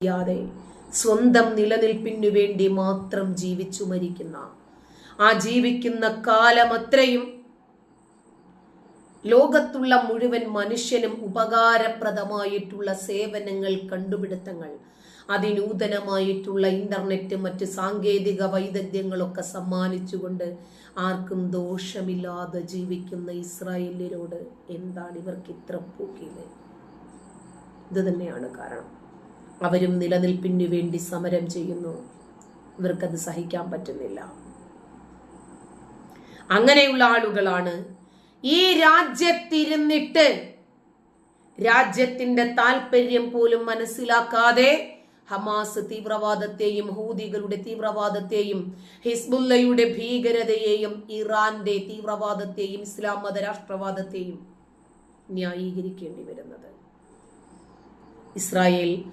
ചെയ്യാതെ സ്വന്തം നിലനിൽപ്പിനു വേണ്ടി മാത്രം ജീവിച്ചു മരിക്കുന്ന ആ ജീവിക്കുന്ന കാലം അത്രയും ലോകത്തുള്ള മുഴുവൻ മനുഷ്യനും ഉപകാരപ്രദമായിട്ടുള്ള സേവനങ്ങൾ കണ്ടുപിടുത്തങ്ങൾ അതിനൂതനമായിട്ടുള്ള ഇന്റർനെറ്റ് മറ്റ് സാങ്കേതിക വൈദഗ്ധ്യങ്ങളൊക്കെ സമ്മാനിച്ചുകൊണ്ട് ആർക്കും ദോഷമില്ലാതെ ജീവിക്കുന്ന ഇസ്രായേലിനോട് എന്താണ് ഇവർക്ക് ഇത്ര പൂക്കിയത് ഇത് തന്നെയാണ് കാരണം. അവരും നിലനിൽപ്പിന് വേണ്ടി സമരം ചെയ്യുന്നു. ഇവർക്കത് സഹിക്കാൻ പറ്റുന്നില്ല. അങ്ങനെയുള്ള ആളുകളാണ് ഈ രാജ്യത്തിരുന്നിട്ട് രാജ്യത്തിന്റെ താല്പര്യം പോലും മനസ്സിലാക്കാതെ ഹമാസ് തീവ്രവാദത്തെയും ഹൂദികളുടെ തീവ്രവാദത്തെയും ഹിസ്ബുല്ലയുടെ ഭീകരതയെയും ഇറാന്റെ തീവ്രവാദത്തെയും ഇസ്ലാം മത രാഷ്ട്രവാദത്തെയും ന്യായീകരിക്കേണ്ടി വരുന്നത്. ഇസ്രായേൽ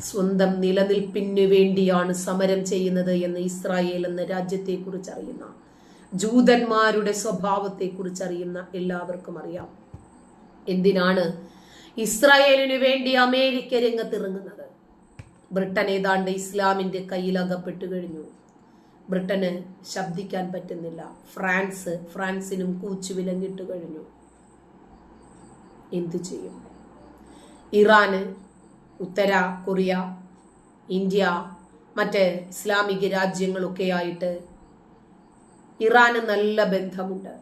സ്വന്തം നിലനിൽപ്പിന് വേണ്ടിയാണ് സമരം ചെയ്യുന്നത് എന്ന് ഇസ്രായേൽ എന്ന രാജ്യത്തെക്കുറിച്ച് അറിയുന്ന ജൂതന്മാരുടെ സ്വഭാവത്തെക്കുറിച്ച് അറിയുന്ന എല്ലാവർക്കും അറിയാം. എന്തിനാണ് ഇസ്രായേലിനു വേണ്ടി അമേരിക്ക രംഗത്തിറങ്ങുന്നത്? ബ്രിട്ടൻ ഏതാണ്ട് ഇസ്ലാമിന്റെ കയ്യിൽ അകപ്പെട്ടു കഴിഞ്ഞു. ബ്രിട്ടന് ശബ്ദിക്കാൻ പറ്റുന്നില്ല. ഫ്രാൻസ് ഫ്രാൻസിനും കൂച്ചു വിലങ്ങിട്ട് കഴിഞ്ഞു. എന്തു ചെയ്യും? ഇറാന് ഉത്തര കൊറിയ ഇന്ത്യ മറ്റ് ഇസ്ലാമിക രാജ്യങ്ങളൊക്കെയായിട്ട് ഇറാന് നല്ല ബന്ധമുണ്ട്.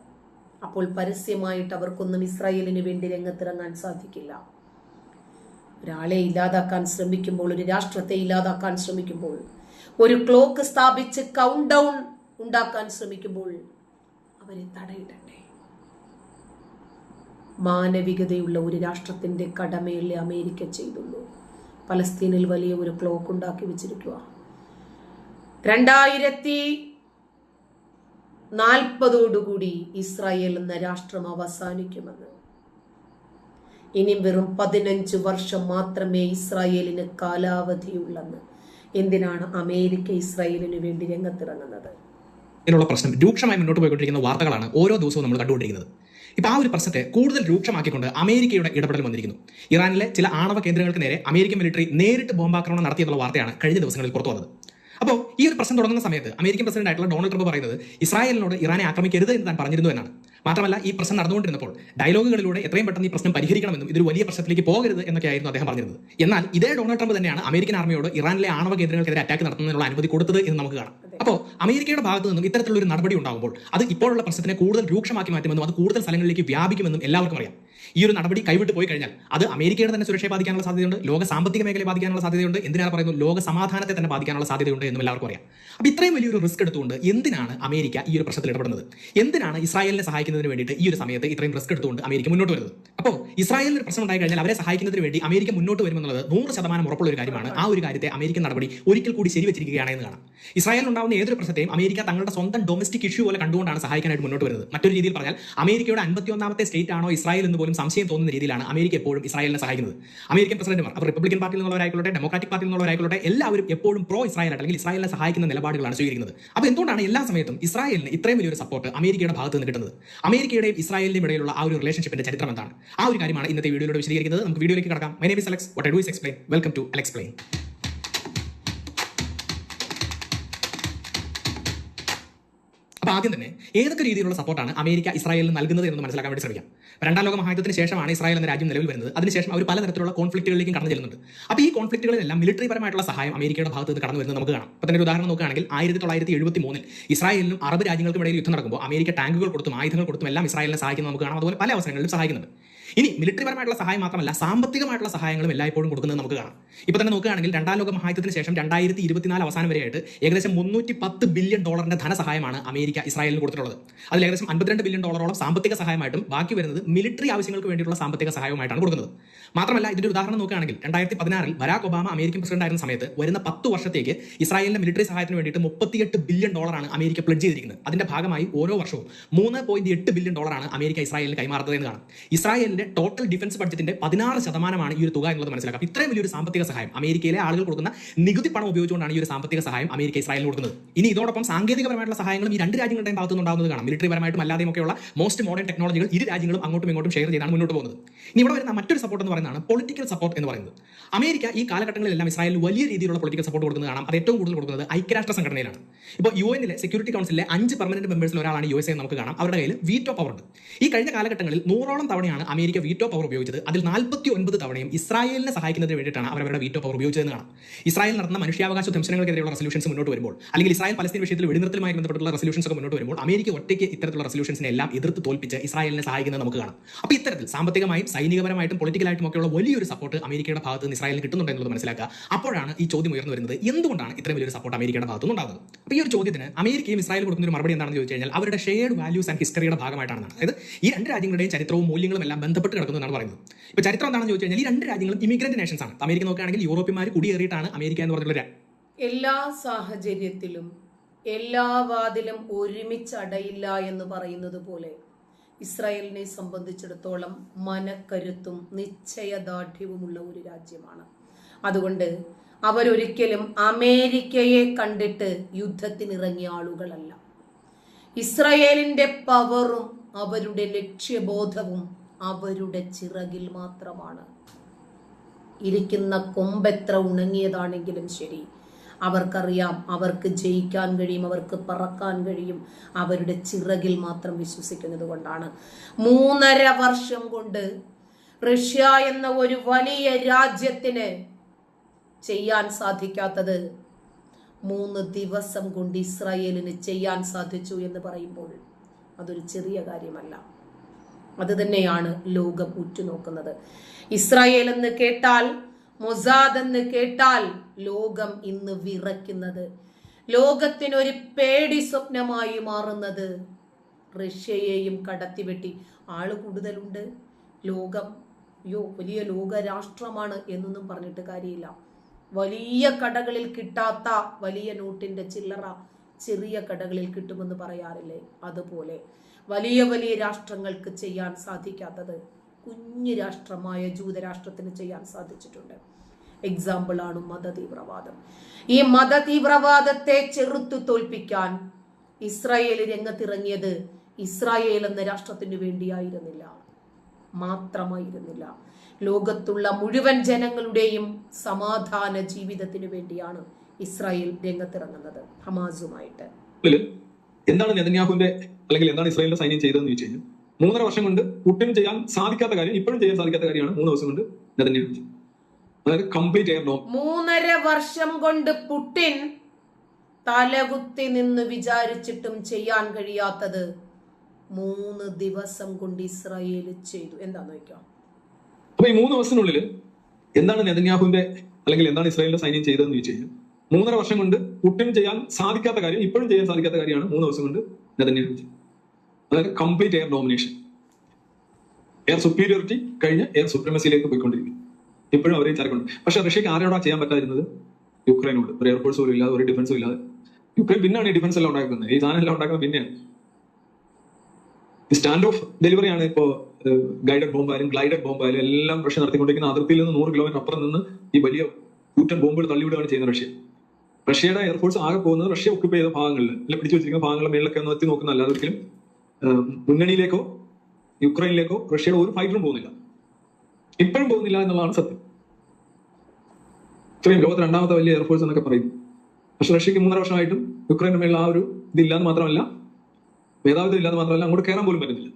അപ്പോൾ പരസ്യമായിട്ട് അവർക്കൊന്നും ഇസ്രായേലിന് വേണ്ടി രംഗത്തിറങ്ങാൻ സാധിക്കില്ല. ഒരാളെ ഇല്ലാതാക്കാൻ ശ്രമിക്കുമ്പോൾ ഒരു രാഷ്ട്രത്തെ ഇല്ലാതാക്കാൻ ശ്രമിക്കുമ്പോൾ ഒരു ക്ലോക്ക് സ്ഥാപിച്ച് കൗണ്ട് ഡൗൺ ഉണ്ടാക്കാൻ ശ്രമിക്കുമ്പോൾ അവരെ തടയിടണ്ടേ? മാനവികതയുള്ള ഒരു രാഷ്ട്രത്തിന്റെ കടമയല്ലേ അമേരിക്ക ചെയ്തുള്ളൂ? പലസ്തീനിൽ വലിയ ഒരു ക്ലോക്ക് ഉണ്ടാക്കി വെച്ചിരിക്കുക രണ്ടായിരത്തി നാൽപ്പതോടുകൂടി ഇസ്രായേൽ എന്ന രാഷ്ട്രം അവസാനിക്കുമെന്ന്. ഇനി വെറും പതിനഞ്ച് വർഷം മാത്രമേ ഇസ്രായേലിന് കാലാവധിയുള്ളെന്ന്. എന്തിനാണ് അമേരിക്ക ഇസ്രായേലിന് വേണ്ടി രംഗത്തിറങ്ങുന്നത്? ഇതിനുള്ള പ്രശ്നം രൂക്ഷമായി മുന്നോട്ട് പോയിക്കൊണ്ടിരിക്കുന്ന വാർത്തകളാണ് ഓരോ ദിവസവും നമ്മൾ കണ്ടുകൊണ്ടിരിക്കുന്നത്. ഇപ്പോൾ ആ ഒരു പ്രശ്നത്തെ കൂടുതൽ രൂക്ഷമാക്കിക്കൊണ്ട് അമേരിക്കയുടെ ഇടപെടൽ വന്നിരിക്കുന്നു. ഇറാനിലെ ചില ആണവ കേന്ദ്രങ്ങൾക്ക് നേരെ അമേരിക്കൻ മിലിറ്ററി നേരിട്ട് ബോംബാക്രമണം നടത്തിയെന്നുള്ള വാർത്തയാണ് കഴിഞ്ഞ ദിവസങ്ങളിൽ പുറത്തു വന്നത്. അപ്പോൾ ഈ ഒരു പ്രശ്നം തുടങ്ങുന്ന സമയത്ത് അമേരിക്കൻ പ്രസിഡന്റ് ആയിട്ടുള്ള ഡൊണാൾഡ് ട്രംപ് പറയുന്നത് ഇസ്രായേലിനോട് ഇറാനെ ആക്രമിക്കരുത് എന്ന് താൻ പറഞ്ഞിരുന്നു എന്നാണ്. മാത്രമല്ല ഈ പ്രശ്നം നടന്നുകൊണ്ടിരുന്നപ്പോൾ ഡയലോഗുകളിലൂടെ എത്രയും പെട്ടെന്ന് ഈ പ്രശ്നം പരിഹരിക്കണമെന്നും ഇതൊരു വലിയ പ്രശ്നത്തിലേക്ക് പോകരുത് എന്നൊക്കെയായിരുന്നു അദ്ദേഹം പറഞ്ഞിരുന്നത്. എന്നാൽ ഇതേ ഡൊണാൾഡ് ട്രംപ് തന്നെയാണ് അമേരിക്കൻ ആർമിയോട് ഇറാനിലെ ആണവ കേന്ദ്രങ്ങൾക്കെതിരെ അറ്റാക്ക് നടത്തുന്നതിനുള്ള അനുമതി കൊടുത്തത് എന്ന് നമുക്ക് കാണാം. അപ്പോൾ അമേരിക്കയുടെ ഭാഗത്തു നിന്നും ഇത്തരത്തിലുള്ള ഒരു നടപടി ഉണ്ടാകുമ്പോൾ അത് ഇപ്പോഴുള്ള പ്രശ്നത്തിനെ കൂടുതൽ രൂക്ഷമാക്കി മാറ്റുമെന്നും അത് കൂടുതൽ സ്ഥലങ്ങളിലേക്ക് വ്യാപിക്കുമെന്നും എല്ലാവർക്കും അറിയാം. ഈ ഒരു നടപടി കൈവിട്ട് പോയി കഴിഞ്ഞാൽ അത് അമേരിക്കയുടെ തന്നെ സുരക്ഷയെ ബാധിക്കാനുള്ള സാധ്യതയുണ്ട് ലോക സാമ്പത്തിക മേഖലയെ ബാധിക്കാനുള്ള സാധ്യതയുണ്ട് എന്തിനാണ് പറയുന്നത്? ലോക സമാധാനത്തെ തന്നെ ബാധിക്കാനുള്ള സാധ്യതയുണ്ട് എന്നും എല്ലാവർക്കും അറിയാം. അപ്പോൾ ഇത്രയും വലിയൊരു റിസ്ക് എടുത്തുകൊണ്ട് എന്തിനാണ് അമേരിക്ക ഈ ഒരു പ്രശ്നത്തിൽ ഇടപെടുന്നത്? എന്തിനാണ് ഇസ്രായേലിനെ സഹായിക്കുന്നതിന് വേണ്ടിയിട്ട് ഈ ഒരു സമയത്ത് ഇത്രയും റിസ്ക് എടുത്തുകൊണ്ട് അമേരിക്ക മുന്നോട്ട് വരുന്നത്? അപ്പോൾ ഇസ്രായേലിന് ഒരു പ്രശ്നം ഉണ്ടായി കഴിഞ്ഞാൽ അവരെ സഹായിക്കുന്നതിന് വേണ്ടി അമേരിക്ക മുന്നോട്ട് വരുമെന്നുള്ളത് നൂറ് ശതമാനം ഉറപ്പുള്ള ഒരു കാര്യമാണ്. ആ ഒരു കാര്യത്തെ അമേരിക്കൻ നടപടി ഒരിക്കൽ കൂടി ശരിവെച്ചിരിക്കുകയാണ് എന്ന് കാണാം. ഇസ്രായേലിൽ ഉണ്ടാകുന്ന ഏതൊരു പ്രശ്നത്തെയും അമേരിക്ക തങ്ങളുടെ സ്വന്തം ഡൊമസ്റ്റിക് ഇഷ്യൂ പോലെ കണ്ടുകൊണ്ടാണ് സഹായിക്കാനായിട്ട് മുന്നോട്ട് വരുന്നത്. മറ്റൊരു രീതിയിൽ പറഞ്ഞാൽ അമേരിക്കയുടെ അൻപത്തിയൊന്നാമത്തെ സ്റ്റേറ്റ് ആണോ ഇസ്രായേൽ എന്ന് പോലും സംശയം തോന്നുന്ന രീതിയിലാണ് അമേരിക്ക എപ്പോഴും ഇസ്രായേലിനെ സഹായിക്കുന്നത്. അമേരിക്കൻ പ്രസിഡന്റുമാർ അവർ റിപ്പബ്ലിക്കൻ പാർട്ടിയിൽ നിന്നുള്ളവരായിക്കോട്ടെ ഡെമോക്രാറ്റിക് പാർട്ടിയിൽ നിന്നുള്ളവരായിക്കോട്ടെ എല്ലാവരും എപ്പോഴും പ്രോ ഇസ്രായേൽ അല്ലെങ്കിൽ ഇസ്രായേലിനെ സഹായിക്കുന്ന നിലപാടുകളാണ് സ്വീകരിക്കുന്നത്. അപ്പോൾ എന്തുകൊണ്ടാണ് എല്ലാ സമയത്തും ഇസ്രായേലിന് ഇത്രയും വലിയൊരു സപ്പോർട്ട് അമേരിക്കയുടെ ഭാഗത്ത് നിന്ന് കിട്ടുന്നത്? അമേരിക്കയുടെയും ഇസ്രായേലിന്റെയും ഇടയിലുള്ള ആ ഒരു റിലേഷൻഷിപ്പിന്റെ ചരിത്രം എന്താണ് ആ ഒരു കാര്യമാണ് ഇന്നത്തെ വീഡിയോയിലൂടെ വിശദീകരിക്കുന്നത്. നമുക്ക് വീഡിയോയിലേക്ക് കടക്കാം. My name is Alex what I do is explain welcome to Alexplain അപ്പോൾ ആദ്യം തന്നെ ഏതൊക്കെ രീതിയിലുള്ള സപ്പോർട്ടാണ് അമേരിക്ക ഇസ്രായേലിന് നൽകുന്നത് എന്ന് മനസ്സിലാക്കാൻ വേണ്ടി ശ്രമിക്കാം. രണ്ടാം ലോക മഹായുദ്ധത്തിന് ശേഷമാണ് ഇസ്രായേൽ എന്ന രാജ്യം നിലവിൽ വരുന്നത്. അതിനുശേഷം അവർ പലതരത്തിലുള്ള കോൺഫ്ലിക്റ്റുകളിലേക്ക് കടന്നു ചെല്ലുന്നുണ്ട്. അപ്പോൾ ഈ കോൺഫ്ലിക്റ്റുകളിലെല്ലാം മിലിറ്ററി പരമായിട്ടുള്ള സഹായം അമേരിക്കയുടെ ഭാഗത്ത് നിന്ന് കടന്നു വരുന്നത് നമുക്ക് കാണാം. അപ്പോൾ തന്നെ ഒരു ഉദാഹരണം നോക്കുകയാണെങ്കിൽ ആയിരത്തി തൊള്ളായിരത്തി എഴുപത്തി മൂന്നിൽ ഇസ്രായേലിനും അറബ് രാജ്യങ്ങൾക്കും ഇടയിൽ യുദ്ധം നടക്കുമ്പോൾ അമേരിക്ക ടാങ്കുകൾ കൊടുത്തും ആയുധങ്ങൾ കൊടുത്തും എല്ലാം ഇസ്രായേലിനെ സഹായിക്കുന്നത് നമുക്ക് കാണാം. അതുപോലെ പല അവസരങ്ങളിലും സഹായിക്കുന്നുണ്ട്. ഇനി മിലിറ്ററിപരമായിട്ടുള്ള സഹായം മാത്രമല്ല സാമ്പത്തികമായിട്ടുള്ള സഹായങ്ങളും എല്ലായ്പ്പോഴും കൊടുക്കുന്നത് നമുക്ക് കാണാം. ഇപ്പോൾ തന്നെ നോക്കുകയാണെങ്കിൽ രണ്ടാം ലോക മഹായുദ്ധത്തിന് ശേഷം രണ്ടായിരത്തി ഇരുപത്തിനാല് അവസാനം വരെയായിട്ട് ഏകദേശം മുന്നൂറ്റി പത്ത് ബില്യൺ ഡോളറിന്റെ ധനസഹായമാണ് അമേരിക്ക ഇസ്രായേലിന് കൊടുത്തിട്ടുള്ളത്. അതിൽ ഏകദേശം അൻപത്തിരണ്ട് ബില്യൺ ഡോളറോളം സാമ്പത്തിക സഹായമായിട്ടും ബാക്കി വരുന്നത് മിലിറ്ററി ആവശ്യങ്ങൾക്ക് വേണ്ടിയുള്ള സാമ്പത്തിക സഹായമായിട്ടാണ് കൊടുക്കുന്നത്. മാത്രമല്ല ഇതിന്റെ ഉദാഹരണം നോക്കുകയാണെങ്കിൽ രണ്ടായിരത്തി പതിനാറിൽ ബരാക് ഒബാമ അമേരിക്കൻ പ്രസിഡന്റ് ആയിരുന്ന സമയത്ത് വരുന്ന പത്ത് വർഷത്തേക്ക് ഇസ്രായേലിന്റെ മിലിറ്ററി സഹായത്തിന് വേണ്ടിയിട്ട് മുപ്പത്തിയെട്ട് ബില്യൺ ഡോളറാണ് അമേരിക്ക പ്ലഡ് ചെയ്തിരിക്കുന്നത്. അതിന്റെ ഭാഗമായി ഓരോ വർഷവും മൂന്ന് പോയിന്റ് എട്ട് ബില്യൺ ഡോളറാണ് അമേരിക്ക ഇസ്രായേലിന് കൈമാറുന്നത് എന്ന് കാണാം. ഇസ്രായേലിന്റെ ഇസ്രായേലിന്റെ ടോട്ടൽ ഡിഫൻസ് ബഡ്ജറ്റിന്റെ പതിനാറ് ശതമാനമാണ് ഈ ഒരു തുക എന്നുള്ളത് മനസ്സിലാക്കാം ഇത്രയും വലിയൊരു സാമ്പത്തിക സഹായം അമേരിക്കയിലെ ആളുകൾ കൊടുക്കുന്ന നികുതി പണം ഉപയോഗിച്ചുകൊണ്ടാണ് ഈ ഒരു സാമ്പത്തിക സഹായം അമേരിക്ക ഇസ്രായേലിന് കൊടുക്കുന്നത്. ഇനി ഇതോടൊപ്പം സാങ്കേതികപരമായിട്ടുള്ള സഹായങ്ങളും ഈ രണ്ട് രാജ്യങ്ങളുടെയും ഭാഗത്തു നിന്നുണ്ടാകുന്നത് കാണാം. മിലിറ്ററി പരമായിട്ടും അല്ലാതെയും ഒക്കെയുള്ള മോസ്റ്റ് മോഡേൺ ടെക്നോളജികൾ ഇരു രാജ്യങ്ങളും അങ്ങോട്ടും ഇങ്ങോട്ടും ഷെയർ ചെയ്താണ് മുന്നോട്ട് പോകുന്നത്. ഇനി ഇവിടെ വരുന്ന മറ്റൊരു സപ്പോർട്ട് എന്ന് പറയുന്നതാണ് പൊളിറ്റിക്കൽ സപ്പോർട്ട് എന്ന് പറയുന്നത്. അമേരിക്ക ഈ കാലഘട്ടങ്ങളിലെല്ലാം ഇസ്രായേലിന് വലിയ രീതിയിലുള്ള പൊളിറ്റിക്കൽ സപ്പോർട്ട് കൊടുക്കുന്നത് കാണാം. അത് ഏറ്റവും കൂടുതൽ കൊടുക്കുന്നത് ഐക്യരാഷ്ട്ര സംഘടനയിലാണ്. ഇപ്പോൾ യു എന്നിലെ സെക്യൂരിറ്റി കൗൺസിലെ അഞ്ച് പെർമനന്റ് മെമ്പേഴ്സിൽ ഒരാളാണ് യു എസ് എ നമുക്ക് കാണാം. അവരുടെ കയ്യിൽ വീറ്റോ പവർ ഉണ്ട്. ഈ കഴിഞ്ഞ കാലഘട്ടങ്ങളിൽ നൂറോളം തവണയാണ് അമേരിക്ക വീറ്റോ പവർ ഉപയോഗിച്ചത് അതിൽ നാൽപ്പത്തി ഒൻപത് തവണയും ഇസ്രായേലിനെ സഹായിക്കുന്നതിന് വേണ്ടിയിട്ടാണ് അവർ അവരുടെ വീറ്റോ പവർ ഉപയോഗിച്ചതെന്ന് കാണാം. ഇസ്രായേൽ നടന്ന മനുഷ്യാവകാശ ധംശനങ്ങൾക്കെതിരെയുള്ള റെസൊല്യൂഷൻസ് മുന്നോട്ട് വരുമ്പോൾ അല്ലെങ്കിൽ ഇസ്രായേൽ പലസ്തീൻ വിഷയത്തിൽ വെടിനിർത്തലുമായി ബന്ധപ്പെട്ടുള്ള റെസൊല്യൂഷൻസ് ഒക്കെ മുന്നോട്ട് വരുമ്പോൾ അമേരിക്ക ഒറ്റയ്ക്ക് ഇത്തരത്തിലുള്ള റെസൊല്യൂഷൻസിനെ എല്ലാം എതിർത്ത് തോൽപ്പിച്ച് ഇസ്രായേലിനെ സഹായിക്കുന്നത് നമുക്ക് കാണാം. അപ്പോൾ ഇത്തരത്തിൽ സാമ്പത്തികമായും സൈനികപരമായിട്ടും പൊളിറ്റിക്കലായിട്ടും ഒക്കെയുള്ള വലിയൊരു സപ്പോർട്ട് അമേരിക്കയുടെ ഭാഗത്ത് നിന്ന് ഇസ്രായേലിന് കിട്ടുന്നുണ്ട് മനസ്സിലാക്കുക. അപ്പോഴാണ് ഈ ചോദ്യം ഉയർന്നു വരുന്നത് എന്തുകൊണ്ടാണ് ഇത്രയും വലിയൊരു സപ്പോർട്ട് അമേരിക്കയുടെ ഭാഗത്തുനിന്ന് നിന്നുണ്ടാകുന്നത് അപ്പോൾ ഈ ഒരു ചോദ്യത്തിന് അമേരിക്കയും ഇസ്രായേൽ കൊടുക്കുന്ന ഒരു മറുപടി എന്താണെന്ന് ചോദിച്ചു കഴിഞ്ഞാൽ അവരുടെ ഷെയർഡ് വാല്യൂസ് ആൻഡ് ഹിസ്റ്ററിയുടെ ഭാഗമായിട്ടാണ് അതായത് ഈ രണ്ട് രാജ്യങ്ങളുടെയും ചരിത്രവും മൂല്യങ്ങളും എല്ലാം ബന്ധപ്പെട്ട് കിടക്കുന്നതാണ് പറയുന്നത്. ഇപ്പോൾ ചരിത്രം എന്താണെന്ന് ചോദിച്ചു കഴിഞ്ഞാൽ ഈ രണ്ട് രാജ്യങ്ങളും ഇമിഗ്രന്റ് നേഷൻസ് ആണ്. അമേരിക്ക നോക്കുകയാണെങ്കിൽ യൂറോപ്യന്മാർ കുടിയേറിയിട്ടാണ് അമേരിക്ക എന്ന് പറഞ്ഞിട്ടുള്ള എല്ലാ സാഹചര്യത്തിലും എല്ലാ വാതിലും ഒരുമിച്ചടയില്ല എന്ന് പറയുന്നത് പോലെ ഇസ്രായേലിനെ സംബന്ധിച്ചിടത്തോളം മനക്കരുത്തും നിശ്ചയദാർഢ്യവുമുള്ള ഒരു രാജ്യമാണ്. അതുകൊണ്ട് അവരൊരിക്കലും അമേരിക്കയെ കണ്ടിട്ട് യുദ്ധത്തിനിറങ്ങിയ ആളുകളല്ല. ഇസ്രയേലിന്റെ പവറും അവരുടെ ലക്ഷ്യബോധവും അവരുടെ ചിറകിൽ മാത്രമാണ്. ഇരിക്കുന്ന കൊമ്പെത്ര ഉണങ്ങിയതാണെങ്കിലും ശരി. അവർക്കറിയാം അവർക്ക് ജയിക്കാൻ കഴിയും അവർക്ക് പറക്കാൻ കഴിയും. അവരുടെ ചിറകിൽ മാത്രം വിശ്വസിക്കുന്നത് കൊണ്ടാണ്. മൂന്നര വർഷം കൊണ്ട് റഷ്യ എന്ന ഒരു വലിയ രാജ്യത്തിന് ചെയ്യാൻ സാധിക്കാത്തത് മൂന്ന് ദിവസം കൊണ്ട് ഇസ്രായേലിന് ചെയ്യാൻ സാധിച്ചു എന്ന് പറയുമ്പോൾ അതൊരു ചെറിയ കാര്യമല്ല. അത് തന്നെയാണ് ലോകം ഉറ്റുനോക്കുന്നത്. ഇസ്രായേൽ എന്ന് കേട്ടാൽ മൊസാദ് എന്ന് കേട്ടാൽ ലോകം ഇന്ന് വിറയ്ക്കുന്നത്. ലോകത്തിനൊരു പേടി സ്വപ്നമായി മാറുന്നത് റഷ്യയെയും കടത്തിവെട്ടി. ആൾ കൂടുതലുണ്ട്. ലോകം യോ വലിയ ലോകരാഷ്ട്രമാണ് എന്നൊന്നും പറഞ്ഞിട്ട് കാര്യമില്ല. വലിയ കടകളിൽ കിട്ടാത്ത വലിയ നോട്ടിന്റെ ചില്ലറ ചെറിയ കടകളിൽ കിട്ടുമെന്ന് പറയാറില്ലേ? അതുപോലെ. വലിയ വലിയ രാഷ്ട്രങ്ങൾക്ക് ചെയ്യാൻ സാധിക്കാത്തത് കുഞ്ഞു രാഷ്ട്രമായ ജൂതരാഷ്ട്രത്തിന് ചെയ്യാൻ സാധിച്ചിട്ടുണ്ട്. എക്സാമ്പിൾ ആണ് മതതീവ്രവാദം. ഈ മതതീവ്രവാദത്തെ ചെറുത്തു തോൽപ്പിക്കാൻ ഇസ്രായേൽ രംഗത്തിറങ്ങിയത് ഇസ്രായേൽ എന്ന രാഷ്ട്രത്തിനു വേണ്ടിയായിരുന്നില്ല. മാത്രമായിരുന്നില്ല. ലോകത്തുള്ള മുഴുവൻ ജനങ്ങളുടെയും സമാധാന ജീവിതത്തിനു വേണ്ടിയാണ് ഇസ്രായേൽ രംഗത്തിറങ്ങുന്നത്. ഹമാസുമായിട്ട്. എന്താണ് നെതന്യാഹുവിന്റെ അല്ലെങ്കിൽ എന്താണ് ഇസ്രായേലിന്റെ സൈന്യം ചെയ്തതെന്ന് ചോദിച്ചു കഴിഞ്ഞാൽ മൂന്നര വർഷം കൊണ്ട് പുട്ടിൻ ചെയ്യാൻ സാധിക്കാത്ത കാര്യം ഇപ്പോഴും ചെയ്യാൻ സാധിക്കാത്ത കാര്യമാണ് മൂന്ന് ദിവസം കൊണ്ട് നെതന്യാഹു. അതായത് കംപ്ലീറ്റ് എയർ ഡോം മൂന്നര വർഷം കൊണ്ട് പുട്ടിൻ തലകുത്തി നിന്ന് വിചാരിച്ചിട്ടും ചെയ്യാൻ കഴിയാത്തത് മൂന്ന് ദിവസം കൊണ്ട് ഇസ്രായേൽ ചെയ്തു. എന്താന്ന് നോക്കാം അപ്പൊ ഈ മൂന്ന് ദിവസത്തിനുള്ളിൽ എന്താണ് നെതന്യാഹുവിന്റെ അല്ലെങ്കിൽ എന്താണ് ഇസ്രായേലിന്റെ സൈന്യം ചെയ്തതെന്ന് ചോദിച്ചു കഴിഞ്ഞാൽ മൂന്നര വർഷം കൊണ്ട് കുട്ടിയും ചെയ്യാൻ സാധിക്കാത്ത കാര്യം ഇപ്പോഴും ചെയ്യാൻ സാധിക്കാത്ത കാര്യമാണ് മൂന്ന് ദിവസം കൊണ്ട് നെതന്യാഹു അതായത് complete air domination air superiority കഴിഞ്ഞ് എയർ സുപ്രമസിയിലേക്ക് പോയിക്കൊണ്ടിരിക്കും ഇപ്പോഴും അവരെ ചരക്കുണ്ട് പക്ഷെ റഷ്യക്ക് ആരോടാ ചെയ്യാൻ പറ്റാതിരുന്നത്? യുക്രൈനോട്. ഒരു എയർഫോഴ്സ് പോലും ഇല്ലാതെ ഒരു ഡിഫൻസും ഇല്ലാതെ. യുക്രൈൻ പിന്നാണ് ഈ ഡിഫൻസ് എല്ലാം ഉണ്ടാക്കുന്നത്. ഈ സാധനം എല്ലാം ഉണ്ടാക്കുന്നത് പിന്നെയാണ്. സ്റ്റാൻഡ് ഓഫ് ഡെലിവറിയാണ് ഇപ്പോ ഗൈഡഡ് ബോംബായാലും ഗ്ലൈഡഡ് ബോംബായാലും എല്ലാം റഷ്യ നടത്തിക്കൊണ്ടിരിക്കുന്ന അതിർത്തിയിൽ നിന്ന് നൂറ് കിലോമീറ്റർ അപ്പുറം നിന്ന് ഈ വലിയ കൂറ്റൻ ബോംബുകൾ തള്ളിവിടുകയാണ് ചെയ്യുന്നത് റഷ്യ. റഷ്യയുടെ എയർഫോഴ്സ് ആകെ പോകുന്നത് റഷ്യ ഒക്കുപ്പ് ചെയ്ത ഭാഗങ്ങളിൽ അല്ലെ പിടിച്ചു വെച്ചിരിക്കുന്ന ഭാഗങ്ങളുടെ മേളിലൊക്കെ ഒന്ന് എത്തി നോക്കുന്ന അല്ലാതെ ഒരിക്കലും മുന്നണിയിലേക്കോ യുക്രൈനിലേക്കോ റഷ്യയുടെ ഒരു ഫൈറ്ററും പോകുന്നില്ല. ഇപ്പോഴും പോകുന്നില്ല എന്നുള്ളതാണ് സത്യം. ഇത്രയും ലോകത്ത് രണ്ടാമത്തെ വലിയ എയർഫോഴ്സ് എന്നൊക്കെ പറയും. പക്ഷെ റഷ്യക്ക് മൂന്നര വർഷമായിട്ടും യുക്രൈന്റെ മേളിൽ ആ ഒരു ഇതില്ലാന്ന് മാത്രമല്ല മേധാവിത്വം ഇല്ലാന്ന് മാത്രമല്ല അങ്ങോട്ട് കയറാൻ പോലും പറ്റുന്നില്ല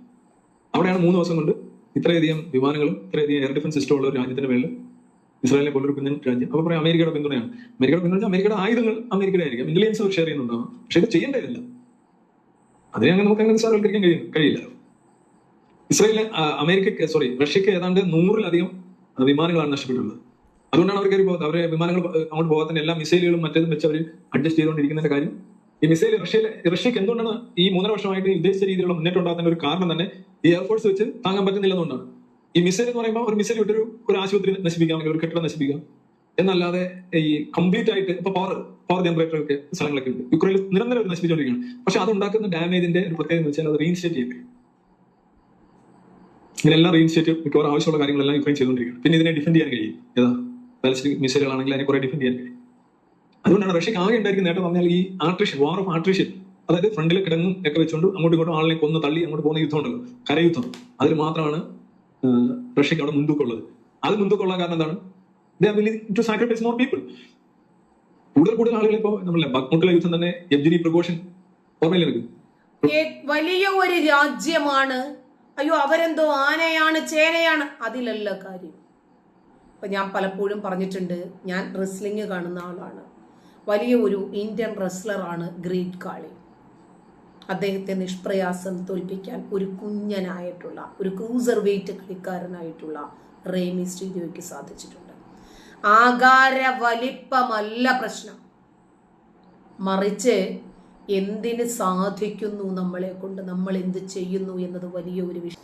അവിടെയാണ് മൂന്ന് ദിവസം കൊണ്ട് ഇത്രയധികം വിമാനങ്ങളും ഇത്രയധികം എയർ ഡിഫൻസ് സിസ്റ്റം ഉള്ള ഒരു രാജ്യത്തിന്റെ മേളിൽ ഇസ്രായേലിനെ പോലൊരു കുഞ്ഞൻ രാജ്യം. അപ്പൊ പറയാം അമേരിക്കയുടെ പിന്തുണയാണ്. അമേരിക്കയുടെ പിന്തുണ അമേരിക്കയുടെ ആയുധങ്ങൾ അമേരിക്കയുടെ ആയിരിക്കും. ഇന്റലിജൻസ് ഷെയർ ചെയ്യുന്നുണ്ടാവും. പക്ഷെ ഇത് ചെയ്യേണ്ടതില്ല അതിനെ അങ്ങനെ നമുക്ക് അങ്ങനെ നിസ്സാരവൽക്കരിക്കാൻ കഴിയും കഴിയില്ല. ഇസ്രായേലിന് അമേരിക്കക്ക് സോറി റഷ്യക്ക് ഏതാണ്ട് നൂറിലധികം വിമാനങ്ങളാണ് നഷ്ടപ്പെട്ടുള്ളത് അതുകൊണ്ടാണ് അവർ കയറി പോകുന്നത് അവരെ വിമാനങ്ങൾ അങ്ങോട്ട് പോകാത്തതിന് എല്ലാ മിസൈലുകളും മറ്റേതും വെച്ച് അവർ അഡ്ജസ്റ്റ് ചെയ്തുകൊണ്ടിരിക്കുന്നതിന്റെ കാര്യം. ഈ മിസൈൽ റഷ്യയിലെ റഷ്യക്ക് എന്തുകൊണ്ടാണ് ഈ മൂന്നര വർഷമായിട്ട് ഉദ്ദേശിച്ച രീതിയിലുള്ള മുന്നേറ്റം ഉണ്ടാകുന്ന ഒരു കാരണം തന്നെ ഈ എയർഫോഴ്സ് വെച്ച് താങ്ങാൻ പറ്റുന്നില്ലെന്നുകൊണ്ടാണ് ഈ മിസൈൽ എന്ന് പറയുമ്പോൾ ഒരു മിസൈൽ വിട്ടൊരു ഒരു ആശുപത്രി നശിപ്പിക്കാം അല്ലെങ്കിൽ ഒരു കെട്ടിടം നശിപ്പിക്കാം. എന്നല്ലാതെ ഈ കംപ്ലീറ്റ് ആയിട്ട് ഇപ്പൊ പവർ പവർ ജനറേറ്റർ ഒക്കെ സ്ഥലങ്ങളൊക്കെ ഉണ്ട്. യുക്രൈനിൽ നിരന്തരം ഒരു നശിപ്പിച്ചുകൊണ്ടിരിക്കുകയാണ് പക്ഷെ അത് ഉണ്ടാക്കുന്ന ഡാമേജിന്റെ ഒരു പ്രത്യേകത എന്ന് വെച്ചാൽ അത് റീഇൻസ്റ്റേറ്റ് ചെയ്യും ഇതിനെല്ലാം റീഇൻസ്റ്റേറ്റ് മിക്കവാറും ആവശ്യമുള്ള കാര്യങ്ങളെല്ലാം യുക്രൈൻ ചെയ്തുകൊണ്ടിരിക്കുകയാണ്. പിന്നെ ഇതിനെ ഡിഫെൻഡ് ചെയ്യാൻ കഴിയും. ഏതാ? ബാലിസ്റ്റിക് മിസൈലുകളാണെങ്കിൽ അതിനെ കുറെ ഡിഫെൻഡ് ചെയ്യാൻ കഴിയും. അതുകൊണ്ടാണ് റഷ്യക്ക് ആകെ ഉണ്ടായിരിക്കുന്ന നേട്ടം പറഞ്ഞാൽ ഈ ആർട്ടിഷൻ വാർ ഓഫ് ആർട്ടിഷൻ അതായത് ഫ്രണ്ടിലെ കിടങ്ങും ഒക്കെ വെച്ചുകൊണ്ട് അങ്ങോട്ടും ഇങ്ങോട്ടും ആളിനെ കൊന്ന് തള്ളി അങ്ങോട്ട് പോകുന്ന യുദ്ധം ഉണ്ടല്ലോ. കരയുദ്ധം. അതിൽ മാത്രമാണ് റഷ്യക്ക് അവിടെ മുൻതൂക്കമുള്ളത്. അത് മുൻതൂക്കമുള്ള കാരണം എന്താണ്? They are to sacrifice more people കൂടുതൽ കൂടുതൽ ആളുകൾ ഇപ്പോൾ നമ്മളെ ബക്മുട്ടിലെ യുദ്ധം തന്നെ എബ്ജിനി പ്രഘോഷൻ ഓർമ്മയില്ല വലിയ ഒരു രാജ്യമാണ്. അയ്യോ അവരെന്തോ ആനയാണ് ചേനയാണ്. അതിലല്ല കാര്യം. ഇപ്പൊ ഞാൻ പലപ്പോഴും പറഞ്ഞിട്ടുണ്ട് ഞാൻ റെസ്ലിംഗ് കാണുന്ന ആളാണ്. വലിയ ഒരു ഇന്ത്യൻ റെസ്ലറാണ് ഗ്രീറ്റ് കാളി. അദ്ദേഹത്തെ നിഷ്പ്രയാസം തോൽപ്പിക്കാൻ ഒരു കുഞ്ഞനായിട്ടുള്ള ഒരു ക്രൂസർ വെയിറ്റ് കളിക്കാരനായിട്ടുള്ള റേമി സ്റ്റീരിയോയ്ക്ക് സാധിച്ചിട്ടുണ്ട്. ആകാര വലിപ്പമല്ല പ്രശ്നം. മറിച്ച് എന്തിന് സാധിക്കുന്നു നമ്മളെ കൊണ്ട് നമ്മൾ എന്ത് ചെയ്യുന്നു എന്നത് വലിയ ഒരു വിഷയം